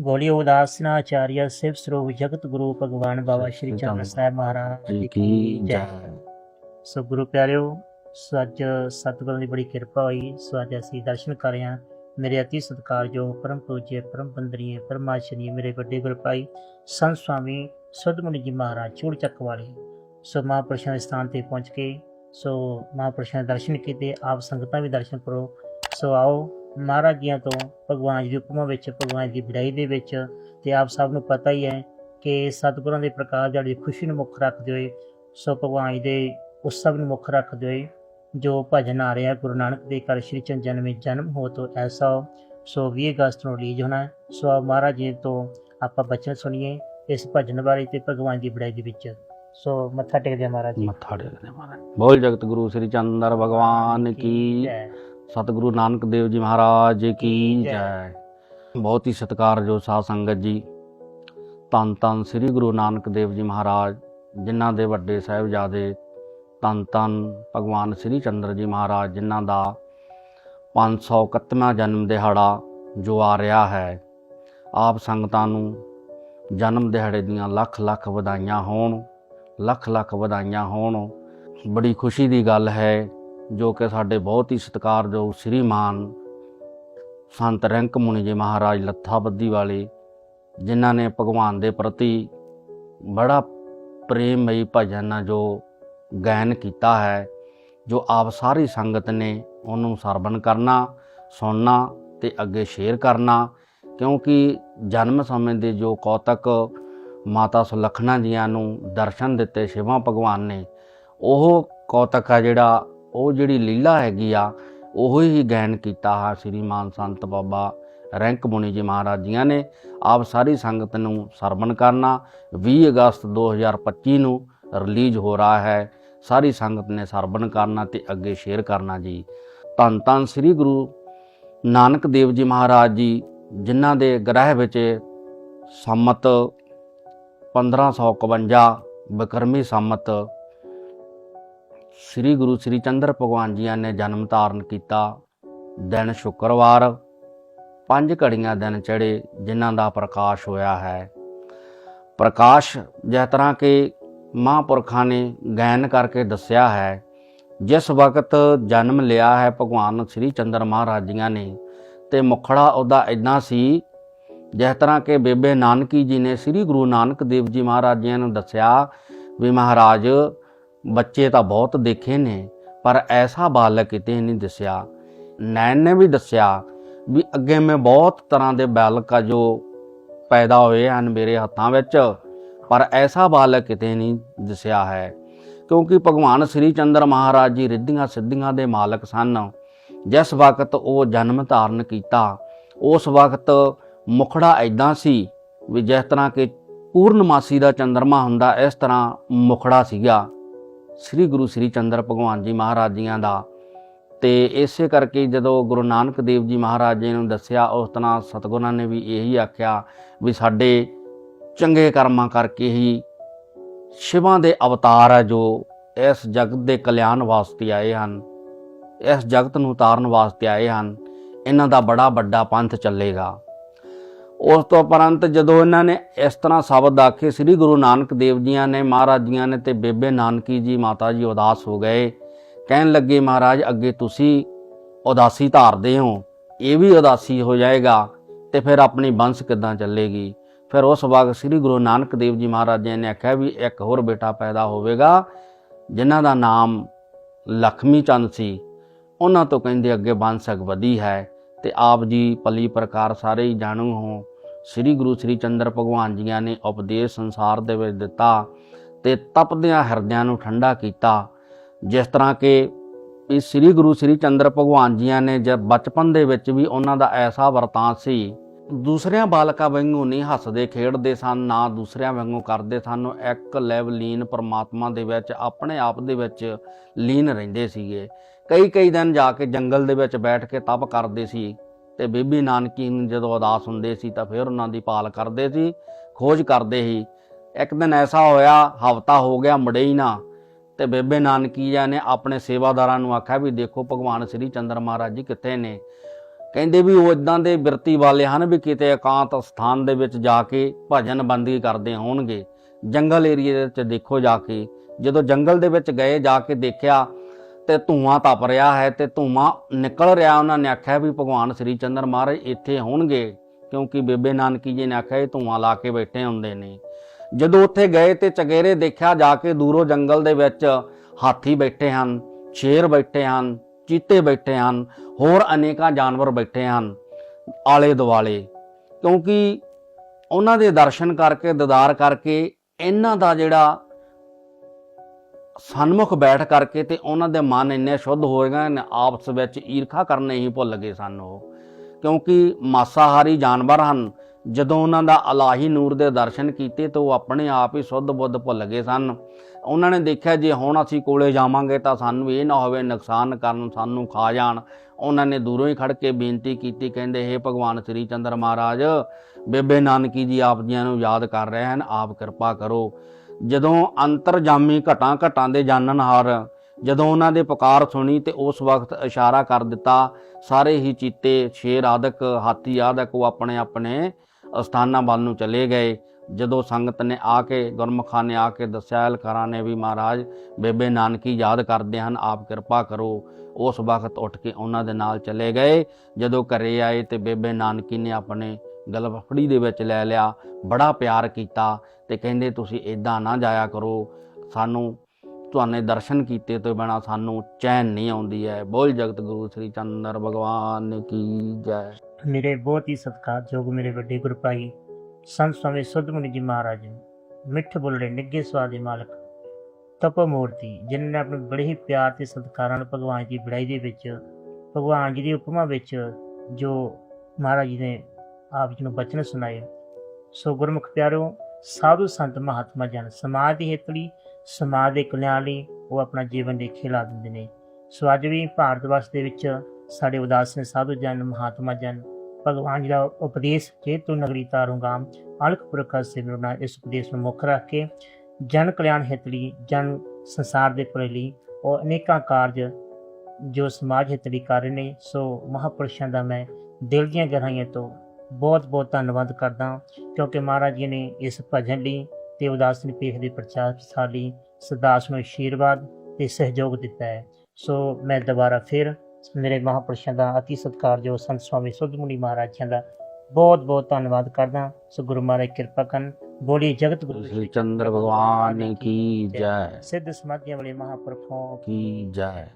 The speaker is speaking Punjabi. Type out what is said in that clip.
ਬੋਲਿਓ ਉਦਾਸਨਾ ਆਚਾਰੀਆ ਸਿਵ ਸਰੂਪ ਜਗਤ ਗੁਰੂ ਭਗਵਾਨ ਬਾਬਾ ਸ਼੍ਰੀ ਚੰਦ ਸਾਹਿਬ ਮਹਾਰਾਜ ਜੀ ਕੀ ਜੈ। ਸੋ ਗੁਰੂ ਪਿਆਰਿਓ ਸੋ ਅੱਜ ਸਤਿਗੁਰਾਂ ਦੀ ਬੜੀ ਕਿਰਪਾ ਹੋਈ। ਸੋ ਅੱਜ ਅਸੀਂ ਦਰਸ਼ਨ ਕਰ ਰਹੇ ਹਾਂ ਮੇਰੇ ਅਤੀ ਸਤਿਕਾਰਯੋਗ ਪਰਮ ਪੂਜਯ ਪਰਮ ਬੰਦਰੀਏ ਪਰਮਾਸ਼ਨੀ ਮੇਰੇ ਵੱਡੇ ਗੁਰੂ ਭਾਈ ਸੰਤ ਸਵਾਮੀ ਸੁਦਮੁਨੀ ਜੀ ਮਹਾਰਾਜ ਚੂੜ ਚੱਕ ਵਾਲੇ। ਸੋ ਮਹਾਂਪੁਰਸ਼ਾਂ ਦੇ ਸਥਾਨ ਤੇ ਪਹੁੰਚ ਕੇ ਸੋ ਮਹਾਂਪੁਰਸ਼ਾਂ ਦੇ ਦਰਸ਼ਨ ਕੀਤੇ ਆਪ ਸੰਗਤਾਂ ਵੀ ਦਰਸ਼ਨ ਕਰੋ। ਸੋ ਆਓ ਮਹਾਰਾਜ ਜੀਆਂ ਤੋਂ ਭਗਵਾਨ ਜੀ ਦੇ ਹੁਕਮਾਂ ਵਿੱਚ ਭਗਵਾਨ ਦੀ ਵਿਦਾਈ ਦੇ ਵਿੱਚ ਤੇ ਆਪ ਸਭ ਨੂੰ ਪਤਾ ਹੀ ਹੈ ਕਿ ਸਤਿਗੁਰਾਂ ਦੇ ਪ੍ਰਕਾਸ਼ ਜਿਹੜੀ ਖੁਸ਼ੀ ਨੂੰ ਮੁੱਖ ਰੱਖਦੇ ਹੋਏ ਸੋ ਭਗਵਾਨ ਜੀ ਦੇ ਉਤਸਵ ਨੂੰ ਮੁੱਖ ਰੱਖਦੇ ਹੋਏ ਜੋ ਭਜਨ ਆ ਰਿਹਾ ਗੁਰੂ ਨਾਨਕ ਦੇ ਘਰ ਸ਼੍ਰੀ ਚੰਦ ਜਨਮੇ ਜਨਮ ਹੋ ਤੋ ਐਸਾ। ਸੋ 20 ਅਗਸਤ ਨੂੰ ਰਿਲੀਜ਼ ਹੋਣਾ। ਸੋ ਆਪ ਮਹਾਰਾਜ ਜੀ ਤੋਂ ਆਪਾਂ ਬਚਨ ਸੁਣੀਏ ਇਸ ਭਜਨ ਬਾਰੇ ਤੇ ਭਗਵਾਨ ਦੀ ਵਿਦਾਈ ਦੇ ਵਿੱਚ ਸੋ ਮੱਥਾ ਟੇਕਦੇ ਮਹਾਰਾਜ ਜੀ ਮੱਥਾ ਟੇਕਦੇ ਮਹਾਰਾਜ ਬੋਲ ਜਗਤ ਗੁਰੂ ਸ੍ਰੀ ਚੰਦਰ ਭਗਵਾਨ ਕੀ ਜੈ। ਸਤਿਗੁਰੂ ਨਾਨਕ ਦੇਵ ਜੀ ਮਹਾਰਾਜ ਕੀ ਜੈ। ਬਹੁਤ ਹੀ ਸਤਿਕਾਰਯੋਗ ਸਾਧ ਸੰਗਤ ਜੀ। ਧੰਨ ਧੰਨ ਸ੍ਰੀ ਗੁਰੂ ਨਾਨਕ ਦੇਵ ਜੀ ਮਹਾਰਾਜ ਜਿਨ੍ਹਾਂ ਦੇ ਵੱਡੇ ਸਾਹਿਬਜ਼ਾਦੇ ਧੰਨ ਧੰਨ ਭਗਵਾਨ ਸ੍ਰੀ ਚੰਦਰ ਜੀ ਮਹਾਰਾਜ ਜਿਨ੍ਹਾਂ ਦਾ 531ਵਾਂ ਜਨਮ ਦਿਹਾੜਾ ਜੋ ਆ ਰਿਹਾ ਹੈ। ਆਪ ਸੰਗਤਾਂ ਨੂੰ ਜਨਮ ਦਿਹਾੜੇ ਦੀਆਂ ਲੱਖ ਲੱਖ ਵਧਾਈਆਂ ਹੋਣ ਲੱਖ ਲੱਖ ਵਧਾਈਆਂ ਹੋਣ। ਬੜੀ ਖੁਸ਼ੀ ਦੀ ਗੱਲ ਹੈ ਜੋ ਕਿ ਸਾਡੇ ਬਹੁਤ ਹੀ ਸਤਿਕਾਰਯੋਗ ਸ੍ਰੀਮਾਨ ਸੰਤ ਰੈਂਕ ਮੁਨੀ ਜੀ ਮਹਾਰਾਜ ਲੱਥਾਬੱਦੀ ਵਾਲੇ, ਜਿਨ੍ਹਾਂ ਨੇ ਭਗਵਾਨ ਦੇ ਪ੍ਰਤੀ ਬੜਾ ਪ੍ਰੇਮਮਈ ਭਜਨ ਨਾਲ ਜੋ ਗਾਇਨ ਕੀਤਾ ਹੈ, ਜੋ ਆਪ ਸਾਰੀ ਸੰਗਤ ਨੇ ਉਹਨੂੰ ਸਰਵਣ ਕਰਨਾ, ਸੁਣਨਾ ਤੇ ਅੱਗੇ ਸ਼ੇਅਰ ਕਰਨਾ, ਕਿਉਂਕਿ ਜਨਮ ਸਮੇਂ ਦੇ ਜੋ ਕੌਤਕ ਮਾਤਾ ਸੁਲੱਖਣਾ ਜੀਆਂ ਨੂੰ ਦਰਸ਼ਨ ਦਿੱਤੇ ਸ਼ਿਵਾ ਭਗਵਾਨ ਨੇ, ਉਹ ਕੌਤਕ ਆ ਜਿਹੜਾ ਉਹ ਜਿਹੜੀ ਲੀਲਾ ਹੈਗੀ ਆ, ਉਹੋ ਹੀ ਗਹਿਣ ਕੀਤਾ ਹੈ ਸ਼੍ਰੀ ਮਾਨ ਸੰਤ ਬਾਬਾ ਰੈਂਕ ਮੁਨੀ ਜੀ ਮਹਾਰਾਜ ਜੀਆਂ ਨੇ। ਆਪ ਸਾਰੀ ਸੰਗਤ ਨੂੰ ਸਰਵਣ ਕਰਨਾ 20 ਅਗਸਤ 2025 ਨੂੰ ਰਿਲੀਜ਼ ਹੋ ਰਿਹਾ ਹੈ। ਸਾਰੀ ਸੰਗਤ ਨੇ ਸਰਵਣ ਕਰਨਾ ਤੇ ਅੱਗੇ ਸ਼ੇਅਰ ਕਰਨਾ ਜੀ। ਧੰਨ ਧੰਨ ਸ੍ਰੀ ਗੁਰੂ ਨਾਨਕ ਦੇਵ ਜੀ ਮਹਾਰਾਜ ਜੀ, ਜਿਨ੍ਹਾਂ ਦੇ ਗ੍ਰਹਿ ਵਿੱਚ ਸੰਮਤ 1551 ਬਿਕਰਮੀ ਸੰਮਤ ਸ੍ਰੀ ਗੁਰੂ ਸ੍ਰੀ ਚੰਦਰ ਭਗਵਾਨ ਜੀਆਂ ਨੇ ਜਨਮ ਧਾਰਨ ਕੀਤਾ। ਦਿਨ ਸ਼ੁੱਕਰਵਾਰ, ਪੰਜ ਘੜੀਆਂ ਦਿਨ ਚੜੇ ਜਿਨ੍ਹਾਂ ਦਾ ਪ੍ਰਕਾਸ਼ ਹੋਇਆ ਹੈ। ਪ੍ਰਕਾਸ਼ ਜਿਸ ਤਰ੍ਹਾਂ ਕਿ ਮਹਾਂਪੁਰਖਾਂ ਨੇ ਗਾਇਨ ਕਰਕੇ ਦੱਸਿਆ ਹੈ, ਜਿਸ ਵਕਤ ਜਨਮ ਲਿਆ ਹੈ ਭਗਵਾਨ ਸ੍ਰੀ ਚੰਦਰ ਮਹਾਰਾਜ ਜੀਆਂ ਨੇ, ਤੇ ਮੁਖੜਾ ਉਹਦਾ ਇਦਾਂ ਸੀ, ਜਿਸ ਤਰ੍ਹਾਂ ਕਿ ਬੇਬੇ ਨਾਨਕੀ ਜੀ ਨੇ ਸ੍ਰੀ ਗੁਰੂ ਨਾਨਕ ਦੇਵ ਜੀ ਮਹਾਰਾਜ ਜੀਆਂ ਨੂੰ ਦੱਸਿਆ ਵੀ ਮਹਾਰਾਜ ਬੱਚੇ ਤਾਂ ਬਹੁਤ ਦੇਖੇ ਨੇ, ਪਰ ਐਸਾ ਬਾਲਕ ਕਿਤੇ ਨਹੀਂ ਦਿਸਿਆ। ਨੈਣ ਨੇ ਵੀ ਦੱਸਿਆ ਵੀ ਅੱਗੇ ਮੈਂ ਬਹੁਤ ਤਰ੍ਹਾਂ ਦੇ ਬਾਲਕ ਆ ਜੋ ਪੈਦਾ ਹੋਏ ਹਨ ਮੇਰੇ ਹੱਥਾਂ ਵਿੱਚ, ਪਰ ਐਸਾ ਬਾਲਕ ਕਿਤੇ ਨਹੀਂ ਦਿਸਿਆ ਹੈ। ਕਿਉਂਕਿ ਭਗਵਾਨ ਸ੍ਰੀ ਚੰਦਰ ਮਹਾਰਾਜ ਜੀ ਰਿੱਧੀਆਂ ਸਿੱਧੀਆਂ ਦੇ ਮਾਲਕ ਸਨ। ਜਿਸ ਵਕਤ ਉਹ ਜਨਮ ਧਾਰਨ ਕੀਤਾ, ਉਸ ਵਕਤ ਮੁਖੜਾ ਐਦਾਂ ਸੀ ਵੀ ਜਿਸ ਤਰ੍ਹਾਂ ਕਿ ਪੂਰਨਮਾਸੀ ਦਾ ਚੰਦਰਮਾ ਹੁੰਦਾ, ਇਸ ਤਰ੍ਹਾਂ ਮੁਖੜਾ ਸੀਗਾ। ਸ੍ਰੀ ਗੁਰੂ ਸ੍ਰੀ ਚੰਦਰ ਭਗਵਾਨ ਜੀ ਮਹਾਰਾਜ ਜੀਆਂ ਦਾ। ਤੇ ਇਸੇ ਕਰਕੇ ਜਦੋਂ ਗੁਰੂ ਨਾਨਕ ਦੇਵ ਜੀ ਮਹਾਰਾਜ ਜੀ ਨੂੰ ਦੱਸਿਆ, ਉਸ ਤਰ੍ਹਾਂ ਸਤਿਗੁਰਾਂ ਨੇ ਵੀ ਇਹੀ ਆਖਿਆ ਵੀ ਸਾਡੇ ਚੰਗੇ ਕਰਮਾਂ ਕਰਕੇ ਹੀ ਸ਼ਿਵਾਂ ਦੇ ਅਵਤਾਰ ਆ ਜੋ ਇਸ ਜਗਤ ਦੇ ਕਲਿਆਣ ਵਾਸਤੇ ਆਏ ਹਨ, ਇਸ ਜਗਤ ਨੂੰ ਉਤਾਰਨ ਵਾਸਤੇ ਆਏ ਹਨ, ਇਹਨਾਂ ਦਾ ਬੜਾ ਵੱਡਾ ਪੰਥ ਚੱਲੇਗਾ। ਉਸ ਤੋਂ ਉਪਰੰਤ ਜਦੋਂ ਇਹਨਾਂ ਨੇ ਇਸ ਤਰ੍ਹਾਂ ਸ਼ਬਦ ਆਖੇ ਸ੍ਰੀ ਗੁਰੂ ਨਾਨਕ ਦੇਵ ਜੀਆਂ ਨੇ, ਮਹਾਰਾਜ ਜੀਆਂ ਨੇ ਤੇ ਬੇਬੇ ਨਾਨਕੀ ਜੀ ਮਾਤਾ ਜੀ ਉਦਾਸ ਹੋ ਗਏ, ਕਹਿਣ ਲੱਗੇ, ਮਹਾਰਾਜ, ਅੱਗੇ ਤੁਸੀਂ ਉਦਾਸੀ ਧਾਰਦੇ ਹੋ, ਇਹ ਵੀ ਉਦਾਸੀ ਹੋ ਜਾਏਗਾ ਤੇ ਫਿਰ ਆਪਣੀ ਬੰਸ ਕਿੱਦਾਂ ਚੱਲੇਗੀ? ਫਿਰ ਉਸ ਵਕਤ ਸ੍ਰੀ ਗੁਰੂ ਨਾਨਕ ਦੇਵ ਜੀ ਮਹਾਰਾਜ ਜੀ ਨੇ ਆਖਿਆ ਵੀ ਇੱਕ ਹੋਰ ਬੇਟਾ ਪੈਦਾ ਹੋਵੇਗਾ, ਜਿਨ੍ਹਾਂ ਦਾ ਨਾਮ ਲਖਮੀ ਚੰਦ ਸੀ। ਉਹਨਾਂ ਤੋਂ ਕਹਿੰਦੇ, ਅੱਗੇ ਬੰਸ ਅਗਵਦੀ ਹੈ ਤੇ ਆਪ ਜੀ ਪਲੀ ਪ੍ਰਕਾਰ ਸਾਰੇ ਹੀ ਜਾਣੂ ਹੋ ਸ੍ਰੀ ਗੁਰੂ ਸ੍ਰੀ ਚੰਦਰ ਭਗਵਾਨ ਜੀਆਂ ਨੇ ਉਪਦੇਸ਼ ਸੰਸਾਰ ਦੇ ਵਿੱਚ ਦਿੱਤਾ ਤੇ ਤਪਦਿਆਂ ਹਿਰਦਿਆਂ ਨੂੰ ਠੰਡਾ ਕੀਤਾ। ਜਿਸ ਤਰ੍ਹਾਂ ਕਿ ਇਹ ਸ੍ਰੀ ਗੁਰੂ ਸ੍ਰੀ ਚੰਦਰ ਭਗਵਾਨ ਜੀਆਂ ਨੇ ਜਦ ਬਚਪਨ ਦੇ ਵਿੱਚ ਵੀ ਉਹਨਾਂ ਦਾ ਐਸਾ ਵਰਤਾਂ ਸੀ, ਦੂਸਰਿਆਂ ਬਾਲਕਾਂ ਵਾਂਗੂ ਨਹੀਂ ਹੱਸਦੇ, ਖੇਡਦੇ ਸਨ, ਨਾ ਦੂਸਰਿਆਂ ਵਾਂਗੂ ਕਰਦੇ ਸਨ, ਇੱਕ ਲੈਵ ਲੀਨ ਪਰਮਾਤਮਾ ਦੇ ਵਿੱਚ, ਆਪਣੇ ਆਪ ਦੇ ਵਿੱਚ ਲੀਨ ਰਹਿੰਦੇ ਸੀਗੇ। ਕਈ ਕਈ ਦਿਨ ਜਾ ਕੇ ਜੰਗਲ ਦੇ ਵਿੱਚ ਬੈਠ ਕੇ ਤਪ ਕਰਦੇ ਸੀ। ਤੇ ਬੀਬੀ ਨਾਨਕੀ ਨੂੰ ਜਦੋਂ ਉਦਾਸ ਹੁੰਦੇ ਸੀ ਤਾਂ ਫਿਰ ਉਹਨਾਂ ਦੀ ਪਾਲ ਕਰਦੇ ਸੀ, ਖੋਜ ਕਰਦੇ ਸੀ। ਇੱਕ ਦਿਨ ਐਸਾ ਹੋਇਆ, ਹਫਤਾ ਹੋ ਗਿਆ, ਮੁੜੇ ਨਾ। ਤੇ ਬੇਬੇ ਨਾਨਕੀ ਜੀ ਨੇ ਆਪਣੇ ਸੇਵਾਦਾਰਾਂ ਨੂੰ ਆਖਿਆ ਵੀ ਦੇਖੋ ਭਗਵਾਨ ਸ੍ਰੀ ਚੰਦਰ ਮਹਾਰਾਜ ਜੀ ਕਿੱਥੇ ਨੇ। ਕਹਿੰਦੇ ਵੀ ਉਹ ਇਦਾਂ ਦੇ ਬਿਰਤੀ ਵਾਲੇ ਹਨ ਵੀ ਕਿਤੇ ਇਕਾਂਤ ਸਥਾਨ ਦੇ ਵਿੱਚ ਜਾ ਕੇ ਭਜਨ ਬੰਦੀ ਕਰਦੇ ਹੋਣਗੇ। ਜੰਗਲ ਏਰੀਏ ਦੇ ਵਿੱਚ ਦੇਖੋ ਜਾ ਕੇ। ਜਦੋਂ ਜੰਗਲ ਦੇ ਵਿੱਚ ਗਏ, ਜਾ ਕੇ ਦੇਖਿਆ ਤੇ ਧੂਆਂ ਤਪ ਰਿਹਾ ਹੈ ਤੇ ਧੂਆਂ ਨਿਕਲ ਰਿਹਾ। ਉਹਨਾਂ ਨੇ ਆਖਿਆ ਵੀ ਭਗਵਾਨ ਸ੍ਰੀ ਚੰਦਰ ਮਹਾਰਾਜ ਇੱਥੇ ਹੋਣਗੇ ਕਿਉਂਕਿ ਬੇਬੇ ਨਾਨਕੀ ਜੀ ਨੇ ਆਖਿਆ ਇਹ ਧੂਆਂ ਲਾ ਕੇ ਬੈਠੇ ਹੁੰਦੇ ਨੇ। ਜਦੋਂ ਉੱਥੇ ਗਏ ਤੇ ਚਗੇਰੇ ਦੇਖਿਆ ਜਾ ਕੇ ਦੂਰੋਂ ਜੰਗਲ ਦੇ ਵਿੱਚ ਹਾਥੀ ਬੈਠੇ ਹਨ, ਸ਼ੇਰ ਬੈਠੇ ਹਨ, ਚੀਤੇ ਬੈਠੇ ਹਨ, ਹੋਰ ਅਨੇਕਾਂ ਜਾਨਵਰ ਬੈਠੇ ਹਨ ਆਲੇ ਦੁਆਲੇ ਕਿਉਂਕਿ ਉਹਨਾਂ ਦੇ ਦਰਸ਼ਨ ਕਰਕੇ, ਦੀਦਾਰ ਕਰਕੇ ਇਹਨਾਂ ਦਾ ਜਿਹੜਾ ਸਨਮੁਖ ਬੈਠ ਕਰਕੇ ਤੇ ਉਹਨਾਂ ਦੇ ਮਨ ਇੰਨੇ ਸ਼ੁੱਧ ਹੋ ਗਏ ਨੇ, ਆਪਸ ਵਿੱਚ ਈਰਖਾ ਕਰਨੇ ਹੀ ਭੁੱਲ ਗਏ ਸਨ ਉਹ। ਕਿਉਂਕਿ ਮਾਸਾਹਾਰੀ ਜਾਨਵਰ ਹਨ, ਜਦੋਂ ਉਹਨਾਂ ਦਾ ਅਲਾਹੀ ਨੂਰ ਦੇ ਦਰਸ਼ਨ ਕੀਤੇ ਤਾਂ ਉਹ ਆਪਣੇ ਆਪ ਹੀ ਸੁੱਧ ਬੁੱਧ ਭੁੱਲ ਗਏ ਸਨ। ਉਹਨਾਂ ਨੇ ਦੇਖਿਆ, ਜੇ ਹੁਣ ਅਸੀਂ ਕੋਲੇ ਜਾਵਾਂਗੇ ਤਾਂ ਸਾਨੂੰ ਇਹ ਨਾ ਹੋਵੇ ਨੁਕਸਾਨ ਕਰਨ ਸਾਨੂੰ ਖਾ ਜਾਣ। ਉਹਨਾਂ ਨੇ ਦੂਰੋਂ ਹੀ ਖੜ ਕੇ ਬੇਨਤੀ ਕੀਤੀ, ਕਹਿੰਦੇ, ਹੇ ਭਗਵਾਨ ਸ੍ਰੀ ਚੰਦਰ ਮਹਾਰਾਜ, ਬੇਬੇ ਨਾਨਕੀ ਜੀ ਆਪ ਜੀਆਂ ਨੂੰ ਯਾਦ ਕਰ ਰਹੇ ਹਨ, ਆਪ ਕਿਰਪਾ ਕਰੋ। ਜਦੋਂ ਅੰਤਰਜਾਮੀ ਘਟਾਂ ਘਟਾਂ ਦੇ ਜਾਣਨਹਾਰ ਜਦੋਂ ਉਹਨਾਂ ਦੇ ਪੁਕਾਰ ਸੁਣੀ ਤੇ ਉਸ ਵਕਤ ਇਸ਼ਾਰਾ ਕਰ ਦਿੱਤਾ, ਸਾਰੇ ਹੀ ਚੀਤੇ, ਸ਼ੇਰ ਆਦਿਕ, ਹਾਥੀ ਆਦਿਕ ਉਹ ਆਪਣੇ ਆਪਣੇ ਸਥਾਨਾਂ ਵੱਲ ਨੂੰ ਚਲੇ ਗਏ। ਜਦੋਂ ਸੰਗਤ ਨੇ ਆ ਕੇ ਗੁਰਮੁਖਾਂ ਨੇ ਆ ਕੇ ਦੱਸਿਆ ਲਕਾਰਾਂ ਨੇ ਵੀ ਮਹਾਰਾਜ, ਬੇਬੇ ਨਾਨਕੀ ਯਾਦ ਕਰਦੇ ਹਨ, ਆਪ ਕਿਰਪਾ ਕਰੋ। ਉਸ ਵਕਤ ਉੱਠ ਕੇ ਉਹਨਾਂ ਦੇ ਨਾਲ ਚਲੇ ਗਏ। ਜਦੋਂ ਘਰੇ ਆਏ ਤੇ ਬੇਬੇ ਨਾਨਕੀ ਨੇ ਆਪਣੇ ਗਲਫੜੀ ਦੇ ਵਿੱਚ ਲੈ ਲਿਆ, ਬੜਾ ਪਿਆਰ ਕੀਤਾ ਤੇ ਕਹਿੰਦੇ ਤੁਸੀਂ ਇਦਾਂ ਨਾ ਜਾਇਆ ਕਰੋ, ਸਾਨੂੰ ਤੁਹਾਨੂੰ ਦਰਸ਼ਨ ਕੀਤੇ ਤੋਂ ਬਿਨਾ ਸਾਨੂੰ ਚੈਨ ਨਹੀਂ ਆਉਂਦੀ ਹੈ। ਬੋਲ ਜਗਤ ਗੁਰੂ ਸ੍ਰੀ ਚੰਦਰ ਭਗਵਾਨ ਕੀ ਜੈ। ਮੇਰੇ ਬਹੁਤ ਹੀ ਸਤਿਕਾਰਯੋਗ ਮੇਰੇ ਵੱਡੇ ਗੁਰੂ ਭਾਈ ਸੰਤ ਸਵਾਮੀ ਸੁਧਮੁਨੀ ਜੀ ਮਹਾਰਾਜ, ਮਿੱਠ ਬੁੱਲੜੇ ਨਿੱਗੇ ਸਵਾਦ ਦੇ ਮਾਲਕ, ਤਪ ਮੂਰਤੀ, ਜਿਨ੍ਹਾਂ ਨੇ ਆਪਣੇ ਬੜੇ ਹੀ ਪਿਆਰ ਤੇ ਸਤਿਕਾਰਾਂ ਨਾਲ ਭਗਵਾਨ ਜੀ ਦੀ ਬੜਾਈ ਦੇ ਵਿੱਚ, ਭਗਵਾਨ ਜੀ ਦੀ ਉਪਮਾ ਵਿੱਚ ਜੋ ਮਹਾਰਾਜ ਜੀ ਨੇ ਆਪ ਜੀ ਨੂੰ ਬਚਨ ਸੁਣਾਏ। ਸੋ ਗੁਰਮੁਖ ਪਿਆਰੋ, ਸਾਧੂ ਸੰਤ ਮਹਾਤਮਾ ਜਨ ਸਮਾਜ ਦੀ ਹਿੱਤ ਲਈ, ਸਮਾਜ ਦੇ ਕਲਿਆਣ ਲਈ ਉਹ ਆਪਣਾ ਜੀਵਨ ਦੇਖੇ ਲਾ ਦਿੰਦੇ ਨੇ। ਸੋ ਅੱਜ ਵੀ ਭਾਰਤ ਵਰਸ਼ ਦੇ ਵਿੱਚ ਸਾਡੇ ਉਦਾਸੀਨ ਸਾਧੂ ਜਨ, ਮਹਾਤਮਾ ਜਨ, ਭਗਵਾਨ ਜੀ ਦਾ ਉਪਦੇਸ਼ ਜੇ ਤੂੰ ਨਗਰੀ ਤਾਰੂੰਗਾ ਅਲਖ ਪੁਰਖਾ ਸਿਮਰਨਾ ਇਸ ਉਪਦੇਸ਼ ਨੂੰ ਮੁੱਖ ਰੱਖ ਕੇ ਜਨ ਕਲਿਆਣ ਹਿੱਤ ਲਈ, ਜਨ ਸੰਸਾਰ ਦੇ ਭਲੇ ਲਈ ਉਹ ਅਨੇਕਾਂ ਕਾਰਜ ਜੋ ਸਮਾਜ ਹਿੱਤ ਲਈ ਕਰ ਰਹੇ ਨੇ। ਸੋ ਮਹਾਪੁਰਸ਼ਾਂ ਦਾ ਮੈਂ ਦਿਲ ਦੀਆਂ ਗਹਿਰਾਈਆਂ ਤੋਂ ਬਹੁਤ ਬਹੁਤ ਧੰਨਵਾਦ ਕਰਦਾ ਕਿਉਂਕਿ ਮਹਾਰਾਜ ਜੀ ਨੇ ਇਸ ਭਜਨ ਲਈ ਤੇ ਉਦਾਸਨ ਪੀਖ ਦੇ ਪ੍ਰਚਾਰ ਪ੍ਰਸਾਰ ਲਈ ਸਦਾਸ ਨੂੰ ਆਸ਼ੀਰਵਾਦ ਤੇ ਸਹਿਯੋਗ ਦਿੱਤਾ ਹੈ। ਸੋ ਮੈਂ ਦੁਬਾਰਾ ਫਿਰ ਮੇਰੇ ਮਹਾਪੁਰਸ਼ਾਂ ਦਾ ਅਤੀ ਸਤਿਕਾਰਯੋਗ ਸੰਤ ਸਵਾਮੀ ਸੁਧਮੁਨੀ ਮਹਾਰਾਜ ਜੀ ਦਾ ਬਹੁਤ ਬਹੁਤ ਧੰਨਵਾਦ ਕਰਦਾ ਸੋ ਗੁਰੂ ਮਹਾਰਾਜ ਕਿਰਪਾ ਕਰਨ। ਬੋਲੀ ਜਗਤ ਗੁਰੂ ਸ੍ਰੀ ਚੰਦਰ ਭਗਵਾਨ ਕੀ ਜੈ? ਸਿੱਧ ਸਮਾਧੀਆਂ ਵਾਲੇ ਮਹਾਪੁਰਖੋਂ ਕੀ ਜੈ?